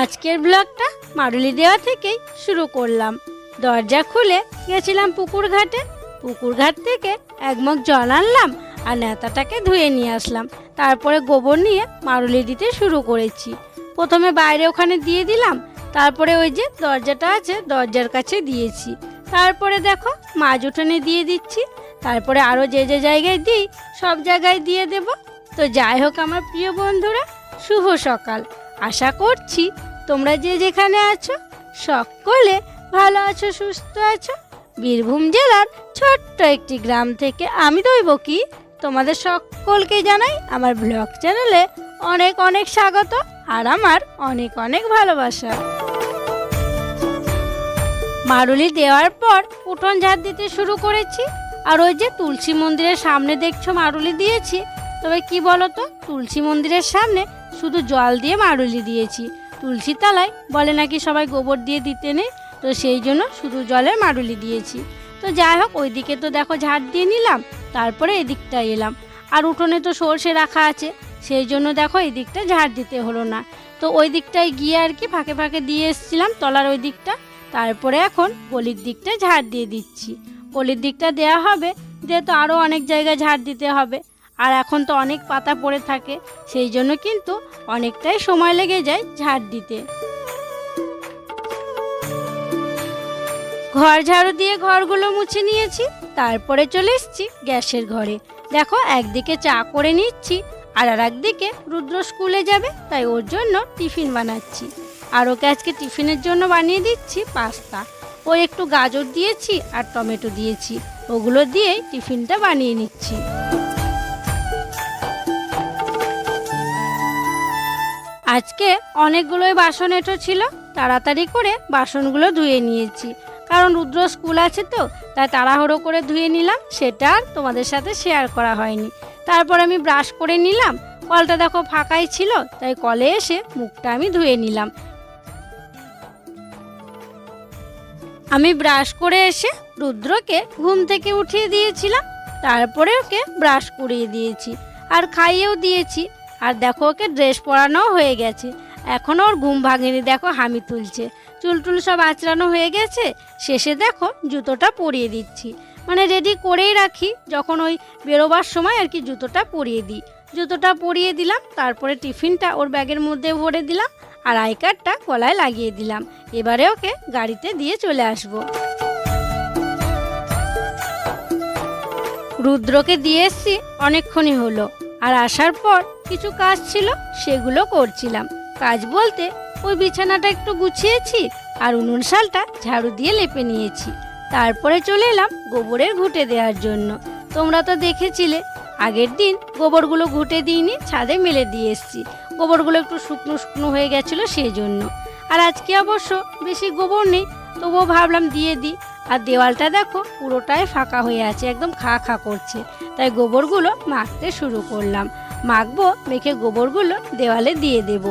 আজকের ব্লগটা মারুলি দেওয়া থেকেই শুরু করলাম। দরজা খুলে গেছিলাম পুকুর ঘাটে। পুকুর ঘাট থেকে এক মগ জল আনলাম আর নেতাটাকে ধুয়ে নিয়ে আসলাম। তারপরে গোবর নিয়ে মারুলি দিতে শুরু করেছি। প্রথমে বাইরে ওখানে দিয়ে দিলাম। তারপরে ওই যে দরজাটা আছে, দরজার কাছে দিয়েছি। তারপরে দেখো, মাছ উঠোনে দিয়ে দিচ্ছি। তারপরে আরও যে যে জায়গায় দিই, সব জায়গায় দিয়ে দেব। তো যাই হোক, আমার প্রিয় বন্ধুরা, শুভ সকাল। আশা করছি তোমরা যে যেখানে আছো, সকলে ভালো আছো, সুস্থ আছো। বীরভূম জেলার ছোট্ট একটি গ্রাম থেকে আমি দইব কি? তোমাদের সকলকে জানাই আমার ব্লগ চ্যানেলে অনেক অনেক স্বাগত আর আমার অনেক অনেক ভালোবাসা। মারুলি দেওয়ার পর উঠোন ঝাড় দিতে শুরু করেছি আর ওই যে তুলসী মন্দিরের সামনে দেখছ মারুলি দিয়েছি। তবে কি বলো তো তুলসী মন্দিরের সামনে শুধু জল দিয়ে মারুলি দিয়েছি। তুলসী তলায়। বলে নাকি সবাই গোবর দিয়ে দিতে নেই, তো সেই জন্য শুধু জলের মারুলি দিয়েছি। তো যাই হোক, ওইদিকে তো দেখো ঝাড় দিয়ে নিলাম, তারপরে এদিকটা এলাম। আর উঠোনে তো সর্ষে রাখা আছে, সেই জন্য দেখো এই দিকটা ঝাড় দিতে হলো না। তো ওই দিকটায় গিয়ে আর কি ফাঁকে ফাঁকে দিয়ে এসেছিলাম তলার ওই দিকটা তারপরে এখন গলির দিকটা ঝাড় দিয়ে দিচ্ছি। গলির দিকটা দেওয়া হবে যেহেতু আরও অনেক জায়গায় ঝাড় দিতে হবে। আর এখন তো অনেক পাতা পড়ে থাকে, সেই জন্য কিন্তু অনেকটাই সময় লেগে যায় ঝাড় দিতে। ঘর ঝাড়ু দিয়ে ঘরগুলো মুছে নিয়েছি, তারপরে চলে এসেছি গ্যাসের ঘরে। দেখো, একদিকে চা করে নিচ্ছি, আর আর একদিকে রুদ্র স্কুলে যাবে, তাই ওর জন্য টিফিন বানাচ্ছি। আর ওকে আজকে টিফিনের জন্য বানিয়ে দিচ্ছি পাস্তা। ও একটু গাজর দিয়েছি আর টমেটো দিয়েছি, ওগুলো দিয়েই টিফিনটা বানিয়ে নিচ্ছি। আজকে অনেকগুলোই বাসন এঁটো ছিল, তাড়াতাড়ি করে বাসনগুলো ধুয়ে নিয়েছি। কারণ রুদ্র স্কুল আছে তো, তাই তাড়াহুড়ো করে ধুয়ে নিলাম, সেটা আর তোমাদের সাথে শেয়ার করা হয়নি। তারপর আমি ব্রাশ করে নিলাম, কলটা দেখো ফাঁকাই ছিল, তাই কলে এসে মুখটা আমি ধুয়ে নিলাম। আমি ব্রাশ করে এসে রুদ্রকে ঘুম থেকে উঠিয়ে দিয়েছিলাম, তারপরে ওকে ব্রাশ করিয়ে দিয়েছি। আর খাইয়েও দিয়েছি আর দেখো ওকে ড্রেস পরানোও হয়ে গেছে। এখনও ওর ঘুম ভাঙেনি, দেখো হামি তুলছে। চুল টুল সব আঁচড়ানো হয়ে গেছে, শেষে দেখো জুতোটা পরিয়ে দিচ্ছি। মানে রেডি করেই রাখি, যখন ওই বেরোবার সময় আর কি জুতোটা পরিয়ে দিই। জুতোটা পরিয়ে দিলাম, তারপরে টিফিনটা ওর ব্যাগের মধ্যে ভরে দিলাম আর আই কার্ডটা গলায় লাগিয়ে দিলাম। এবারে ওকে গাড়িতে দিয়ে চলে আসব। রুদ্রকে দিয়ে এসছি, অনেকক্ষণই হলো। আর আসার পর কিছু কাজ ছিল, সেগুলো করছিলাম। কাজ বলতে ওই বিছানাটা একটু গুছিয়েছি আর উনুন শালটা ঝাড়ু দিয়ে লেপে নিয়েছি। তারপরে চলে এলাম গোবরের ঘুঁটে দেওয়ার জন্য। তোমরা তো দেখেছিলে, আগের দিন গোবরগুলো ঘুঁটে দিইনি, ছাদে মেলে দিয়ে এসছি। গোবরগুলো একটু শুকনো শুকনো হয়ে গেছিল সেই জন্য আর আজকে অবশ্য বেশি গোবর নেই, তবুও ভাবলাম দিয়ে দিই। আর দেওয়ালটা দেখো, পুরোটাই ফাঁকা হয়ে আছে, একদম খা খা করছে। তাই গোবরগুলো মাখতে শুরু করলাম। মাখবো, মেখে গোবরগুলো দেওয়ালে দিয়ে দেব।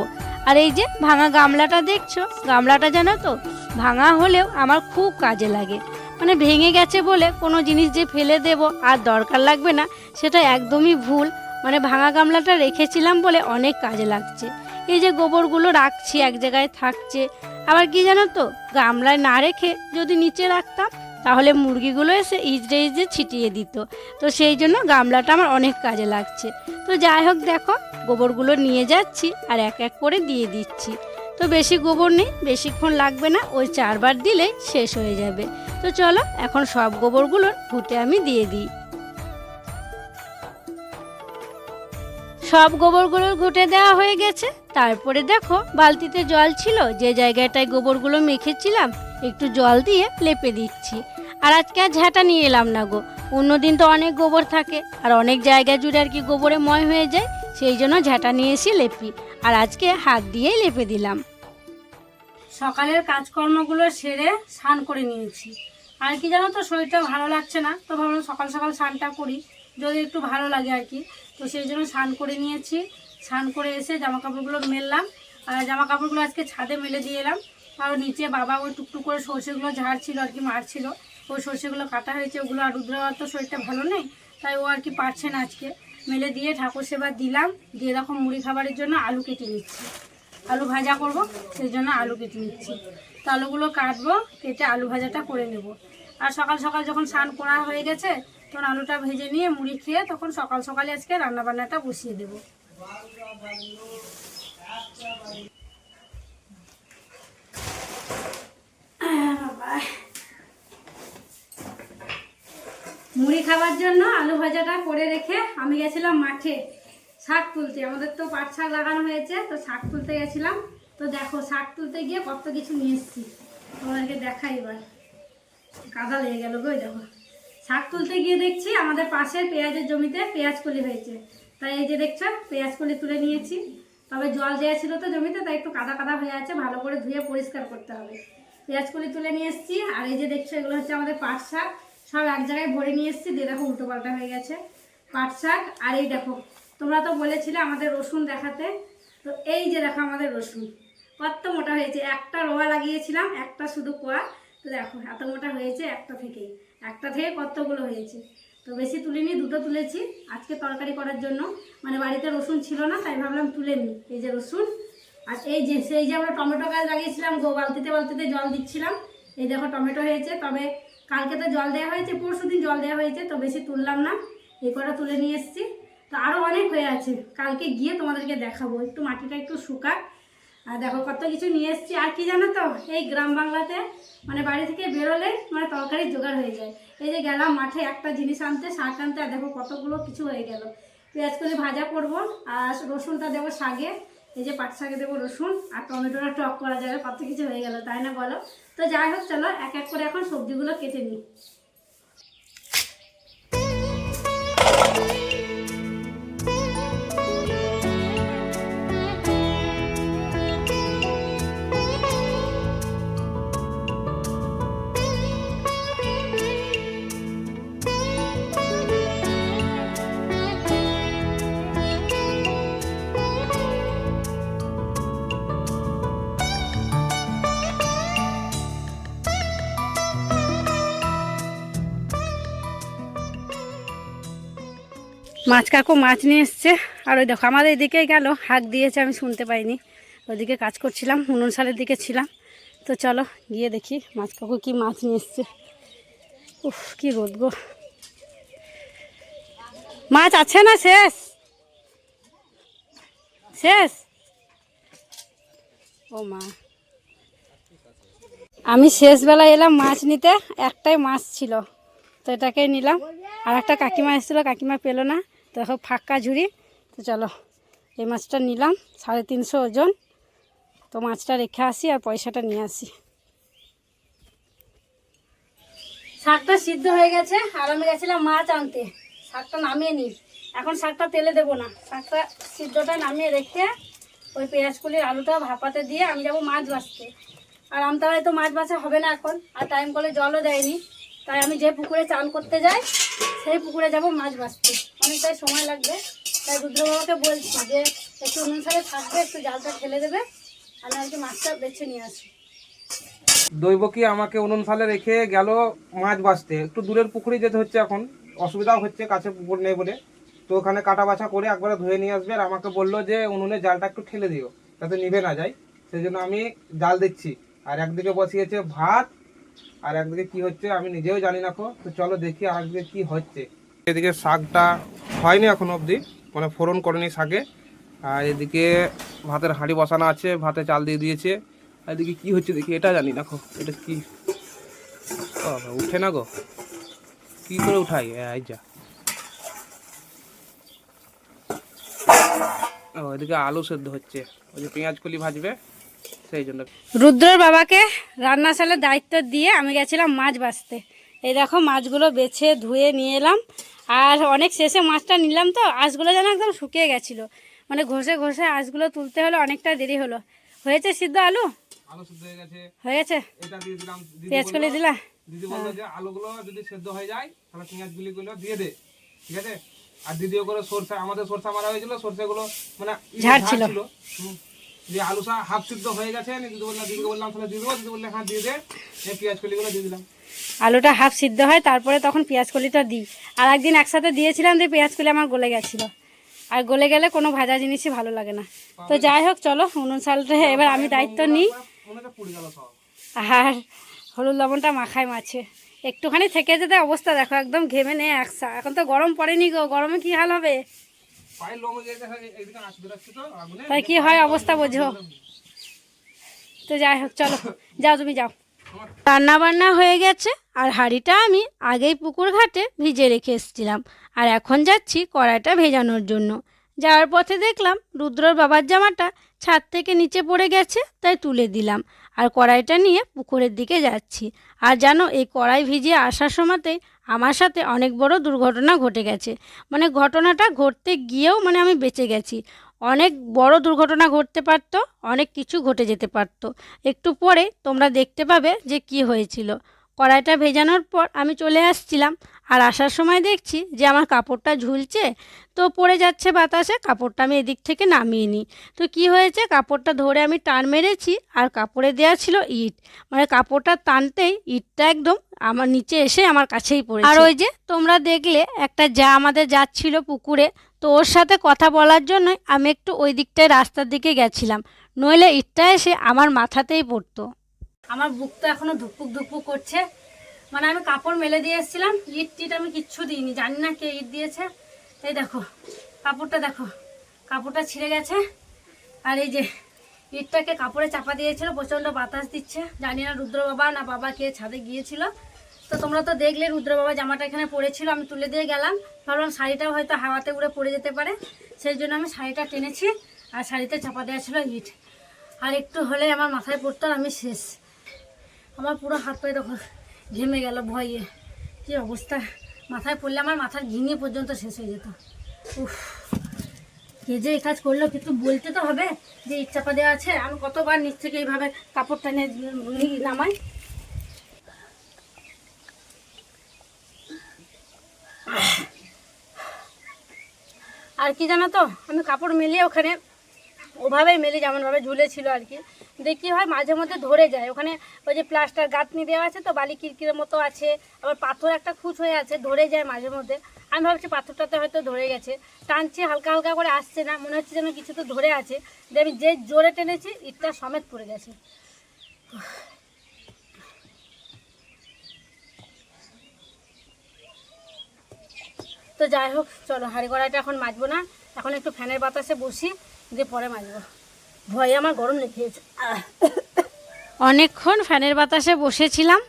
আর এই যে ভাঙা গামলাটা দেখছ? গামলাটা জানো তো? ভাঙা হলেও আমার খুব কাজে লাগে। মানে ভেঙে গেছে বলে কোনো জিনিস যে ফেলে দেব আর দরকার লাগবে না, সেটা একদমই ভুল। মানে ভাঙা গামলাটা রেখেছিলাম বলে অনেক কাজে লাগছে। এই যে গোবরগুলো রাখছি, এক জায়গায় থাকছে। আবার কি জানো তো? গামলায় না রেখে যদি নিচে রাখতাম তাহলে মুরগিগুলো এসে ইজড়ে ইজড়ে ছিটিয়ে দিত। তো সেই জন্য গামলাটা আমার অনেক কাজে লাগছে। তো যাই হোক দেখো, গোবরগুলো নিয়ে যাচ্ছি আর এক এক করে দিয়ে দিচ্ছি। তো বেশি গোবর নেই, বেশিক্ষণ লাগবে না, ওই চারবার দিলেই শেষ হয়ে যাবে। তো চলো, এখন সব গোবরগুলো ঘুটে আমি দিয়ে দিই। সব গোবরগুলোর ঘুটে দেওয়া হয়ে গেছে। তারপরে দেখো, বালতিতে জল ছিল। যে জায়গাটায় গোবরগুলো মেখেছিলাম, একটু জল দিয়ে লেপে দিচ্ছি। আর আজকে আর ঝাঁটা নিয়ে এলাম না গো। অন্যদিন তো অনেক গোবর থাকে, আর অনেক জায়গা জুড়ে আর কি গোবরে ময় হয়ে যায়, সেই জন্য ঝাঁটা নিয়ে এসে লেপি। আর আজকে হাত দিয়েই লেপে দিলাম। সকালের কাজকর্মগুলো সেরে স্নান করে নিয়েছি। আর কি জানো তো শরীরটা ভালো লাগছে না, তো ভাবলাম সকাল সকাল স্নানটা করি। যদি একটু ভালো লাগে আর কি। তো সেই জন্য স্নান করে নিয়েছি। স্নান করে এসে জামা কাপড়গুলো মেললাম। আর জামা কাপড়গুলো আজকে ছাদে মেলে দিয়ে এলাম। আর নিচে বাবা ওই টুকটুক করে সর্ষেগুলো ঝাড়ছিল আর কি, মারছিল। ওই সর্ষেগুলো কাটা হয়েছে, ওগুলো আর রুদ্রবার তো শরীরটা ভালো নেই, তাই ও আর কি পারছে না আজকে। মেলে দিয়ে ঠাকুর সেবা দিলাম, দিয়ে দেখো মুড়ি খাবারের জন্য আলু কেটে নিচ্ছি। আলু ভাজা করব, সেই জন্য আলু কেটে নিচ্ছি। তো আলুগুলো কাটবো, কেটে আলু ভাজাটা করে নেব। আর সকাল সকাল যখন স্নান করা হয়ে গেছে তখন আলুটা ভেজে নিয়ে মুড়ি খেয়ে তখন সকাল সকালে আজকে রান্না বান্নাটা বসিয়ে দেবো। মুড়ি খাওয়ার জন্য আলু ভাজাটা করে রেখে আমি গেছিলাম মাঠে শাক তুলতে। আমাদের তো পাট শাক লাগানো হয়েছে, তো শাক তুলতে গেছিলাম। তো দেখো, শাক তুলতে গিয়ে কত কিছু নিয়ে এসেছি। তোমাদেরকে দেখাই এবার। কাদা লেগে গেল গো দেখো। শাক তুলতে গিয়ে দেখছি আমাদের পাশের পেঁয়াজের জমিতে পেঁয়াজ কলি হয়েছে। তাই এই যে দেখছ, পেঁয়াজ কলি তুলে নিয়েছি। তবে জল দেওয়া ছিল তো জমিতে, তাই একটু কাদা কাদা হয়ে আছে, ভালো করে ধুয়ে পরিষ্কার করতে হবে। পেঁয়াজ কলি তুলে নিয়ে এসেছি, আর এই যে দেখছ, এগুলো হচ্ছে আমাদের পাট শাক। সব এক জায়গায় ভরে নিয়ে এসেছি, দিয়ে দেখো উল্টো পাল্টা হয়ে গেছে পাট শাক। আর এই দেখো, তোমরা তো বলেছিলে আমাদের রসুন দেখাতে। তো এই যে দেখো আমাদের রসুন, কত মোটা হয়েছে। একটা রোয়া লাগিয়েছিলাম, একটা শুধু কোয়া। তো দেখো, এত মোটা হয়েছে, একটা থেকেই। একটা থেকে কতগুলো হয়েছে? তো বেশি তুলিনি, দুটো তুলেছি। আজকে তরকারি করার জন্য। মানে বাড়িতে রসুন ছিল না, তাই ভাবলাম তুলে নিই। এই যে রসুন, আর এই যে, সেই যে আমরা টমেটো গাছ লাগিয়েছিলাম, গো বালতিতে বালতিতে জল দিচ্ছিলাম। এই দেখো টমেটো হয়েছে, তবে কালকে তো জল দেওয়া হয়েছে, পরশু দিন জল দেওয়া হয়েছে, তো বেশি তুললাম না। এই কটা তুলে নিয়ে এসেছি। তো আরও অনেক হয়ে আছে। কালকে গিয়ে তোমাদেরকে দেখাবো। একটু মাটিটা একটু শুকাক। আর দেখো কত কিছু নিয়ে এসেছি। আর কি জানো তো? এই গ্রাম বাংলাতে মানে বাড়ি থেকে বেরোলে মানে তরকারি জোগাড় হয়ে যায়। এই যে গেলাম মাঠে একটা জিনিস আনতে, শাক আনতে, আর দেখো কতগুলো কিছু হয়ে গেল। পেঁয়াজ করে ভাজা করব, আর রসুনটা দেবো শাকে। এই যে পাট শাকে দেবো রসুন, আর টমেটোটা টক করা যাবে, কত কিছু হয়ে গেল, তাই না বলো? তো যাই হোক, চলো এক এক করে এখন সবজিগুলো কেটে নিই। মাছ কাকু মাছ নিয়ে এসছে। আর ওই দেখো, আমাদের এদিকে গেল, হাঁক দিয়েছে, আমি শুনতে পাইনি। ওদিকে কাজ করছিলাম উনুন সালের দিকে ছিলাম। তো চলো, গিয়ে দেখি মাছ কাকু কি মাছ নিয়ে এসছে। উফ, কি রোদ গো। মাছ আছে না শেষ? শেষ? ও মা। আমি শেষবেলা এলাম মাছ নিতে, একটাই মাছ ছিল। তো এটাকেই নিলাম। আর একটা কাকিমা এসেছিল, কাকিমা পেল না। দেখো ফাঁকা ঝুড়ি। তো চলো, এই মাছটা নিলাম, সাড়ে তিনশো ওজন। তো মাছটা রেখে আসি আর পয়সাটা নিয়ে আসি। শাকটা সিদ্ধ হয়ে গেছে আর আমি গেছিলাম মাছ আনতে। শাকটা নামিয়ে নিই। এখন শাকটা তেলে দেবো না। শাকটা সিদ্ধটা নামিয়ে রেখে ওই পেঁয়াজ কুলির আলুটা ভাপাতে দিয়ে আমি যাব মাছ বাছতে আর আমতলায় তো মাছ বাছা হবে না এখন, আর টাইম কলে জলও দেয়নি। তাই আমি যে পুকুরে চান করতে যাই, সেই পুকুরে যাব মাছ বাছতে অনেকটাই সময় লাগবে। তাই রুদ্র বাবাকে বলছি যে, একটু অনুসারে থাকবে, একটু জালটা ঠেলে দেবে আমি আর কি মাছটা বেছে নিয়ে আসি। দৈবকী আমাকে উনুন সালে রেখে গেল মাছ বাঁচতে? একটু দূরের পুকুরে যেতে হচ্ছে এখন। অসুবিধাও হচ্ছে, কাছে পুকুর নেই বলে। তো ওখানে কাটা বাছা করে একবারে ধুয়ে নিয়ে আসবে, আর আমাকে বলল যে, উনুনে জালটা একটু ঠেলে দিও, যাতে নিভে না যায়। সেই জন্য আমি জাল দিচ্ছি। আর একদিকে বসিয়েছে ভাত, আর একদিকে কি হচ্ছে আমি নিজেও জানি না তো চলো দেখি আর একদিকে কি হচ্ছে। এদিকে শাকটা হয়নি এখন অবধি। মানে ফোড়ন করেনি শাকে। আর এদিকে ভাতের হাঁড়ি বসানো আছে, ভাতে চাল দিয়ে দিয়েছে। আর এদিকে কি হচ্ছে দেখি, এটা জানি না এটা কি? উঠে না গো? কি করে উঠাই? এই যা। ও, এদিকে আলু সেদ্ধ হচ্ছে। ওই যে পেঁয়াজ কলি ভাজবে, সেই জন্য। রুদ্রর বাবাকে রান্নাশালের দায়িত্ব দিয়ে আমি গেছিলাম মাছ বাছতে এই দেখো মাছগুলো বেছে ধুয়ে নিয়ে এলাম। আর অনেক শেষে মাছটা নিলাম তো আঁশগুলো যেন একদম শুকিয়ে গেছিল। মানে ঘষে ঘষে আঁশগুলো তুলতে হলো অনেকটা দেরি হলো। হয়েছে সিদ্ধ আলু? হয়ে গেছে। হয়েছে। পেঁয়াজ কলি দিলা? দিদি বলল যে আলুগুলো যদি সেদ্ধ হয়ে যায় তাহলে পেঁয়াজ গুলি গুলো দিয়ে দে ঠিক আছে? আর দিদিও করে সরষে আমাদের সরষা মারা হয়েছিল সরষেগুলো মানে ই ঝাড় ছিল। হুম। যে আলু হাফ সিদ্ধ হয়ে গেছে আমি দিদি বললাম বললাম তাহলে দিয়ে দেবো দিদি বললে হ্যাঁ দিয়ে দে। এই পেঁয়াজ কলিগুলো দিয়ে দিলাম। আলুটা হাফ সিদ্ধ হয়, তারপরে তখন পেঁয়াজ কলিটা দিই। আর একদিন একসাথে দিয়েছিলাম দিয়ে পেঁয়াজ কলি আমার গলে গেছিল। আর গলে গেলে কোনো ভাজা জিনিসই ভালো লাগে না। তো যাই হোক, চলো, উনুন সালটা, এবার আমি দায়িত্ব নিই। আর হলুদ লবণটা মাখায় মাছে। একটুখানি থেকে যেতে অবস্থা, দেখো একদম ঘেমে নেই একসা এখন তো গরম পড়েনি গো, গরমে কি হাল হবে? তাই কি হয় অবস্থা বোঝো। তো যাই হোক, চলো, যাও তুমি যাও। রান্না বান্না হয়ে গেছে, আর হাঁড়িটা আমি আগেই পুকুর ঘাটে ভিজে রেখে এসেছিলাম। আর এখন যাচ্ছি কড়াইটা ভেজানোর জন্য। যাওয়ার পথে দেখলাম রুদ্রর বাবার জামাটা ছাদ থেকে নিচে পড়ে গেছে, তাই তুলে দিলাম। আর কড়াইটা নিয়ে পুকুরের দিকে যাচ্ছি। আর জানো, এই কড়াই ভিজিয়ে আসার সময়তেই আমার সাথে অনেক বড় দুর্ঘটনা ঘটে গেছে। মানে ঘটনাটা ঘটতে গিয়েও মানে আমি বেঁচে গেছি। অনেক বড় দুর্ঘটনা ঘটতে পারতো, অনেক কিছু ঘটে যেতে পারতো। একটু পরে তোমরা দেখতে পাবে যে কি হয়েছিল। কড়াইটা ভেজানোর পর আমি চলে আসছিলাম আর আসার সময় দেখছি যে আমার কাপড়টা ঝুলছে, তো পড়ে যাচ্ছে বাতাসে, কাপড়টা আমি এদিক থেকে নামিয়ে নিই। তো কি হয়েছে? কাপড়টা ধরে আমি টান মেরেছি আর কাপড়ে দেওয়া ছিল ইট। মানে কাপড়টা টানতেই ইটটা একদম আমার নিচে এসে আমার কাছেই পড়ে আর ওই যে তোমরা দেখলে একটা যা আমাদের যাচ্ছিল পুকুরে তো ওর সাথে কথা বলার জন্য আমি একটু ওই দিকটায় রাস্তার দিকে গেছিলাম। নইলে ইটটা এসে আমার মাথাতেই পড়তো। আমার বুক তো এখনও ধুকপুক ধুকপুক করছে। মানে আমি কাপড় মেলে দিয়ে এসেছিলাম। ইট টিট আমি কিচ্ছু দিইনি। জানি না কে ইট দিয়েছে। এই দেখো, কাপড়টা দেখো। কাপড়টা ছিঁড়ে গেছে। আর এই যে ইটটাকে কাপড়ে চাপা দিয়েছিল, প্রচণ্ড বাতাস দিচ্ছে। জানি না রুদ্র বাবা না বাবা কে ছাদে গিয়েছিল। তো তোমরা তো দেখলে রুদ্র বাবা জামাটা এখানে পড়েছিল, আমি তুলে দিয়ে গেলাম। ভাবলাম শাড়িটাও হয়তো হাওয়াতে উড়ে পড়ে যেতে পারে। সেই জন্য আমি শাড়িটা টেনেছি আর শাড়িতে চাপা দেওয়া ছিল ইট। আর একটু হলে আমার মাথায় পড়তো আমি শেষ। আমার পুরো হাত পায়ে দেখো ঘেমে গেল ভয়ে। কি অবস্থা? মাথায় পড়লে আমার মাথার ঘিঙে পর্যন্ত শেষ হয়ে যেত। উফ, কে যে এই কাজ করল কিন্তু বলতে তো হবে যে ইট চাপা দেওয়া আছে। আমি কতবার নিচ থেকে এইভাবে কাপড় টেনে নামাই। আর কি জানো তো? আমি কাপড় মেলিয়ে ওখানে ওভাবেই মেলে, যেমনভাবে ঝুলেছিল আর কি। দিয়ে কী হয়, মাঝে মধ্যে ধরে যায়। ওখানে ওই যে প্লাস্টার গাঁথনি দেওয়া আছে তো, বালি কিরকিরের মতো আছে, আবার পাথর একটা খুঁজ হয়ে আছে, ধরে যায় মাঝে মধ্যে। আমি ভাবছি পাথরটাতে হয়তো ধরে গেছে। টানছি, হালকা হালকা করে আসছে না, মনে হচ্ছে যেন কিছু তো ধরে আছে। দিয়ে আমি যে জোরে টেনেছি, ইটটা সমেত পড়ে গেছে। তো যাই হোক, চলো হাঁড়ি কড়াইটা এখন মাজবো না। এখন একটু ফ্যানের বাতাসে বসি, দিয়ে পরে মাজবো। ভয়ে আমার গরম লেগেছে অনেকক্ষণ ফ্যানের বাতাসে বসেছিলাম,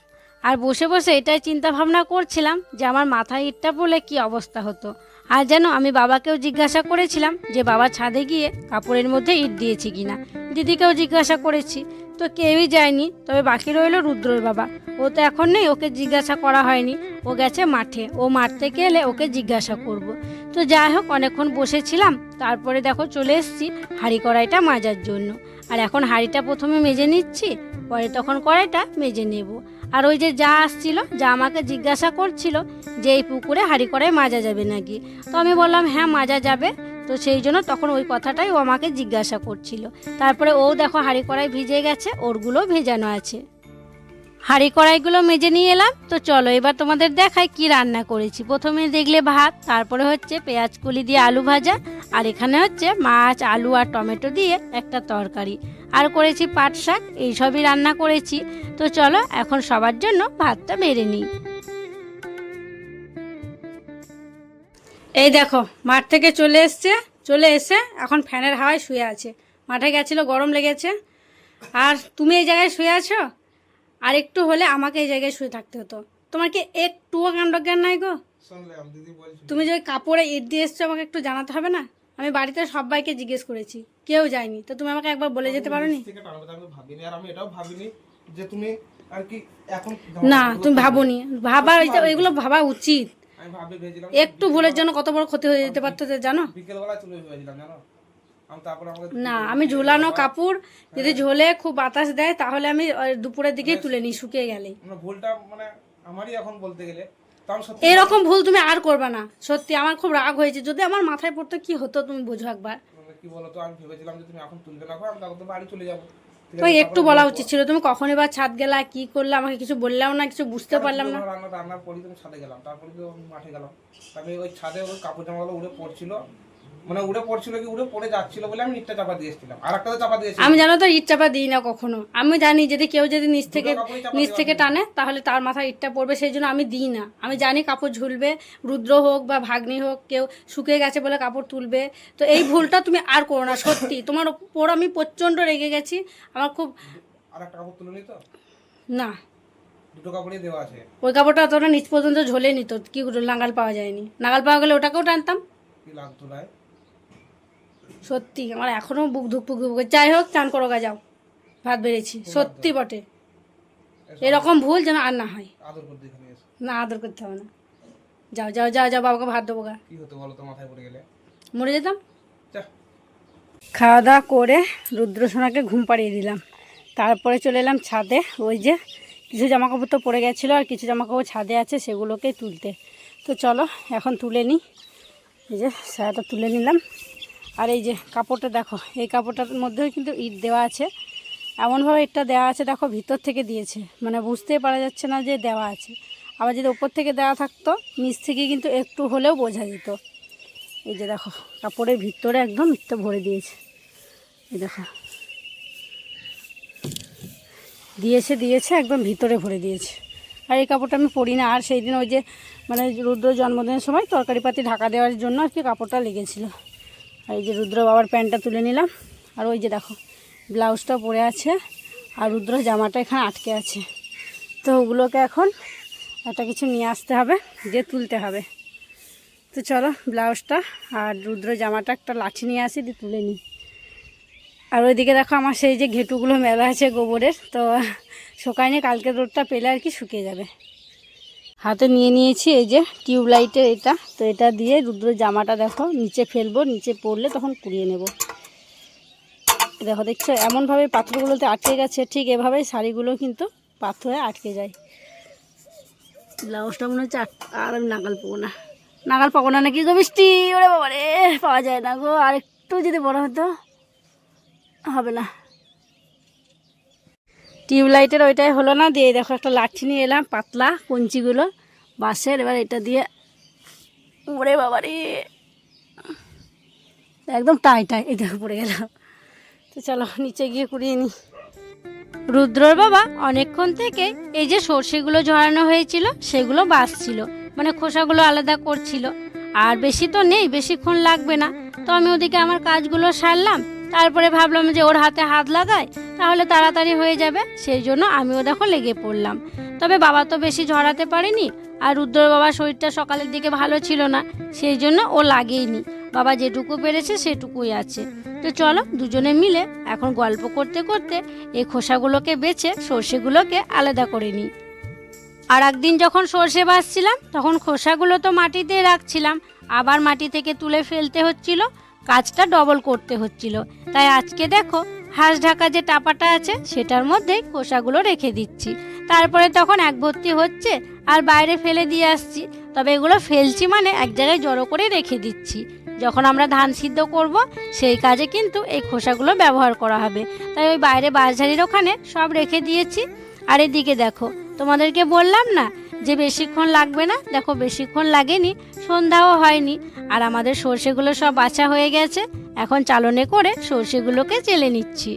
আর বসে বসে এটাই চিন্তা ভাবনা করছিলাম যে আমার মাথায় ইটটা পড়লে কি অবস্থা হতো। আর যেন আমি বাবাকেও জিজ্ঞাসা করেছিলাম যে বাবা ছাদে গিয়ে কাপড়ের মধ্যে ইট দিয়েছি কিনা। দিদিকেও জিজ্ঞাসা করেছি, তো কেউই যায়নি, তবে বাকি রইল রুদ্রর বাবা। ও তো এখন নেই, ওকে জিজ্ঞাসা করা হয়নি। ও গেছে মাঠে, ও মাঠ থেকে এলে ওকে জিজ্ঞাসা করব। তো যাই হোক, অনেকক্ষণ বসেছিলাম, তারপরে দেখো চলে এসেছি হাঁড়ি কড়াইটা মাজার জন্য। আর এখন হাঁড়িটা প্রথমে মেজে নিচ্ছি, পরে তখন কড়াইটা মেজে নেব। আর ওই যে যা আসছিল, যা আমাকে জিজ্ঞাসা করছিল যে এই পুকুরে হাঁড়ি কড়াই মাজা যাবে নাকি? তো আমি বললাম হ্যাঁ মাজা যাবে। তো সেই জন্য তখন ওই কথাটাই ও আমাকে জিজ্ঞাসা করছিল। তারপরে ও দেখো হাঁড়ি কড়াই ভিজে গেছে ওরগুলো ভেজানো আছে। হাঁড়ি কড়াইগুলো মেজে নিয়ে এলাম। তো চলো, এবার তোমাদের দেখাই কি রান্না করেছি। প্রথমে দেখলে ভাত, তারপরে হচ্ছে পেঁয়াজ কলি দিয়ে আলু ভাজা, আর এখানে হচ্ছে মাছ, আলু আর টমেটো দিয়ে একটা তরকারি। আর করেছি পাট শাক এইসবই রান্না করেছি। তো চলো, এখন সবার জন্য ভাতটা বেড়ে নিই। এই দেখো, মাঠ থেকে চলে এসছে, চলে এসে এখন ফ্যানের হাওয়ায় শুয়ে আছে। মাঠে গেছিল, গরম লেগেছে। আর তুমি এই জায়গায় শুয়ে আছো? আর একটু হলে আমাকে এই জায়গায় শুয়ে থাকতে হতো। তোমার কি একটুও কাণ্ডজ্ঞান নাই গো? তুমি যে কাপড়ে ইট দিয়ে এসছো আমাকে একটু জানাতে হবে না? আমি বাড়িতে সবাইকে জিজ্ঞেস করেছি কেউ যায়নি। তো তুমি আমাকে একবার বলে যেতে পারো নি না তুমি ভাবোনি। ভাবা ওইগুলো ভাবা উচিত। একটু ভুলের জন্য কত বড় ক্ষতি হয়ে যেতে পারতো জানো? বিকেল বেলা চলে জানো? না আমি ঝোলানো কাপড় যদি ঝোলে খুব বাতাস দেয় তাহলে আমি দুপুরের দিকে তুলে নিই শুকিয়ে গেলেই মানে ভুলটা মানে আমারই এখন বলতে গেলে। এরকম ভুল তুমি আর করবা না। সত্যি আমার খুব রাগ হয়েছে। যদি আমার মাথায় পড়তো কি হতো তুমি বোঝো একবার। মানে কি বলতো আমি ভেবেছিলাম যে তুমি এখন তুলবে না। আমি তখন তো বাড়ি চলে যাব। ঠিক একটু বলা উচিত ছিল তুমি কখনই বা ছাদ গেলা কি করলে আমাকে কিছু বললাম না কিছু বুঝতে পারলাম না। রান্না পরই তুমি ছাদে গেলাম। তারপরে তো মাঠে গেলাম। আমি ওই ছাদে ওই কাপড় জামাগুলো উড়ে পড়ছিল। মানে উড়ে পড়ছিল কি উড়ে পড়ে যাচ্ছিল বলে আমি নিচটা চাপা দিয়ে এসেছিলাম। আর একটা চাপা আমি জানো তো ইট চাপা দিই না কখনো। আমি জানি যদি কেউ যদি নিচ থেকে নিচ থেকে টানে তাহলে তার মাথায় ইটটা পড়বে সেই জন্য আমি দিই না। আমি জানি কাপড় ঝুলবে রুদ্র হোক বা ভাগ্নি হোক কেউ শুকিয়ে গেছে বলে কাপড় তুলবে। তো এই ভুলটা তুমি আর করো না সত্যি। তোমার ওপর আমি প্রচণ্ড রেগে গেছি। আমার খুব আর একটা কাপড় তুলে নিত না। দুটো কাপড়ই দেওয়া আছে। ওই কাপড়টা তোরা নিচ পর্যন্ত ঝোলে নিত কি নাগাল পাওয়া যায়নি। নাগাল পাওয়া গেলে ওটাকেও টানতাম। কি লাগতো না সত্যি আমার এখনও বুক ধুক পুক ধুক যাই হোক চান করো গা যাও। ভাত বেড়েছি সত্যি বটে। এরকম ভুল যেন আর না হয়। না আদর করতে হবে না। যাও যাও যাও যাও বাবাকে ভাত দেবো গা। কি হতো বলো তো মাথায় পড়ে গেলে? মরে যেতাম? খাওয়া দাওয়া করে রুদ্রসোনাকে ঘুম পাড়িয়ে দিলাম। তারপরে চলে এলাম ছাদে। ওই যে কিছু জামাকাপড় তো পড়ে গেছিল আর কিছু জামাকাপড় ছাদে আছে সেগুলোকে তুলতে। তো চলো এখন তুলে নিই। এই যে সায়াটা তুলে নিলাম। আর এই যে কাপড়টা দেখো, এই কাপড়টার মধ্যেও কিন্তু ইট দেওয়া আছে। এমনভাবে ইটটা দেওয়া আছে, দেখো ভিতর থেকে দিয়েছে। মানে বুঝতেই পারা যাচ্ছে না যে দেওয়া আছে। আবার যদি ওপর থেকে দেওয়া থাকতো, নিচ থেকে কিন্তু একটু হলেও বোঝা যেত। এই যে দেখো, কাপড়ের ভিতরে একদম ইটটা ভরে দিয়েছে। এই দেখো। দিয়েছে দিয়েছে, একদম ভিতরে ভরে দিয়েছে। আর এই কাপড়টা আমি পরি না। আর সেই দিন ওই যে মানে রুদ্র জন্মদিনের সময় তরকারি পাতি ঢাকা দেওয়ার জন্য আর কি কাপড়টা লেগেছিল। আর এই যে রুদ্র বাবার প্যান্টটা তুলে নিলাম। আর ওই যে দেখো, ব্লাউজটা পরে আছে, আর রুদ্র জামাটা এখানে আটকে আছে। তো ওগুলোকে এখন একটা কিছু নিয়ে আসতে হবে দিয়ে তুলতে হবে। তো চলো, ব্লাউজটা আর রুদ্র জামাটা একটা লাঠি নিয়ে আসি, দিয়ে তুলে নিই। আর ওইদিকে দেখো আমার সেই যে ঘেটুগুলো মেলা আছে গোবরের, তো শুকায়নি, কালকে রোদটা পেলে আর কি শুকিয়ে যাবে। হাতে নিয়ে নিয়েছি এই যে টিউবলাইটের এটা। তো এটা দিয়ে রুদ্র জামাটা দেখো, নিচে ফেলব, নিচে পড়লে তখন কুড়িয়ে নেব। দেখো, দেখছ? এমনভাবে পাথরগুলোতে আটকে গেছে, ঠিক এভাবেই শাড়িগুলো কিন্তু পাথরে আটকে যায়। ব্লাউজটা মনে হচ্ছে আর আমি নাগাল পাবো না। নাগাল পাবো না নাকি গো বৃষ্টি ওরে বাবা রে পাওয়া যায় না গো। আর একটু যদি বড় হতো, হবে না। টিউবলাইটের ওইটাই হলো না, দিয়ে দেখো একটা লাঠি নিয়ে এলাম, পাতলা কঞ্চিগুলো, বাঁশের, এবার এটা দিয়ে ওরে বাবা রে একদম টাই টাই, এই দেখো পড়ে গেলাম। তো চলো নিচে গিয়ে কুড়িয়ে নিই। রুদ্রর বাবা অনেকক্ষণ থেকে এই যে সর্ষেগুলো ঝরানো হয়েছিল, সেগুলো বাছছিল মানে খোসাগুলো আলাদা করছিল। আর বেশি তো নেই, বেশিক্ষণ লাগবে না। তো আমি ওদিকে আমার কাজগুলো সারলাম, তারপরে ভাবলাম যে ওর হাতে হাত লাগাই তাহলে তাড়াতাড়ি হয়ে যাবে। সেই জন্য আমিও দেখো লেগে পড়লাম। তবে বাবা তো বেশি ঝরাতে পারেনি আর রুদ্রর বাবার শরীরটা সকালের দিকে ভালো ছিল না, সেই জন্য ও লাগেইনি। বাবা যেটুকু পেরেছে সেটুকুই আছে। তো চলো দুজনে মিলে এখন গল্প করতে করতে এই খোসাগুলোকে বেছে সর্ষেগুলোকে আলাদা করে নিই। আর একদিন যখন সর্ষে বাঁচছিলাম তখন খোসাগুলো তো মাটিতে রাখছিলাম। আবার মাটি থেকে তুলে ফেলতে হচ্ছিল, কাজটা ডবল করতে হচ্ছিল। তাই আজকে দেখো হাঁস ঢাকা যে টাপাটা আছে, সেটার মধ্যেই খোসাগুলো রেখে দিচ্ছি। তারপরে তখন এক ভর্তি হচ্ছে, আর বাইরে ফেলে দিয়ে আসছি, তবে এগুলো ফেলছি মানে এক জায়গায় জড়ো করে রেখে দিচ্ছি। যখন আমরা ধান সিদ্ধ করব, সেই কাজে কিন্তু এই খোসাগুলো ব্যবহার করা হবে। তাই ওই বাইরে বাঁশঝাড়ির ওখানে সব রেখে দিয়েছি। আর এদিকে দেখো, তোমাদেরকে বললাম না যে বেশিক্ষণ লাগবে না? দেখো, বেশিক্ষণ লাগেনি, সন্ধ্যাও হয়নি। আর আমাদের সর্ষেগুলো সব বাছা হয়ে গেছে। এখন চালনে করে সর্ষেগুলোকে চেলে নিচ্ছি।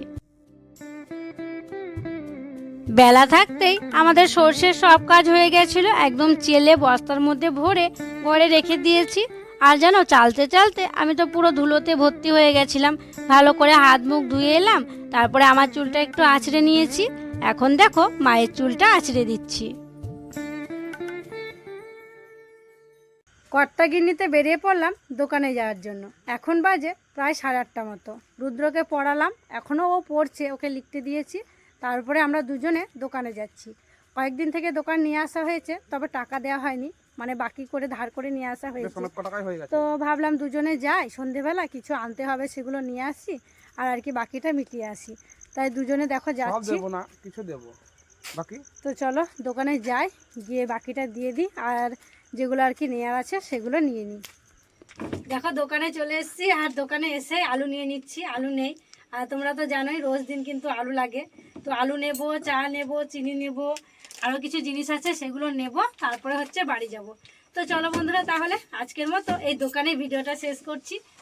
বেলা থাকতেই আমাদের সর্ষের সব কাজ হয়ে গেছিল, একদম চেলে বস্তার মধ্যে ভরে ঘরে রেখে দিয়েছি। আর যেন চালতে চালতে আমি তো পুরো ধুলোতে ভর্তি হয়ে গেছিলাম। ভালো করে হাত মুখ ধুয়ে এলাম, তারপরে আমার চুলটা একটু আঁচড়ে নিয়েছি। এখন দেখো, মায়ের চুলটা আঁচড়ে দিচ্ছি। কর্তা গিন্নিতে বেরিয়ে পড়লাম দোকানে যাওয়ার জন্য। এখন বাজে প্রায় সাড়ে আটটা মতো। রুদ্রকে পড়ালাম এখনও ও পড়ছে ওকে লিখতে দিয়েছি। তারপরে আমরা দুজনে দোকানে যাচ্ছি। কয়েকদিন থেকে দোকান নিয়ে আসা হয়েছে তবে টাকা দেওয়া হয়নি। মানে বাকি করে ধার করে নিয়ে আসা হয়েছে। হয়ে তো ভাবলাম দুজনে যাই সন্ধেবেলা কিছু আনতে হবে সেগুলো নিয়ে আসি আর আর কি বাকিটা মিটিয়ে আসি। তাই দুজনে দেখো যাচ্ছি। না কিছু দেবো। বাকি? তো চলো দোকানে যাই গিয়ে বাকিটা দিয়ে দিই আর যেগুলো আর কি নেওয়ার আছে সেগুলো নিয়ে নিই। দেখো দোকানে চলে এসেছি আর দোকানে এসে আলু নিয়ে নিচ্ছি, আলু নেই। আর তোমরা তো জানোই রোজ দিন কিন্তু আলু লাগে। তো আলু নেব, চা নেব, চিনি নেব আরও কিছু জিনিস আছে সেগুলো নেব, তারপরে হচ্ছে বাড়ি যাব। তো চলো বন্ধুরা তাহলে আজকের মতো এই দোকানে ভিডিওটা শেষ করছি।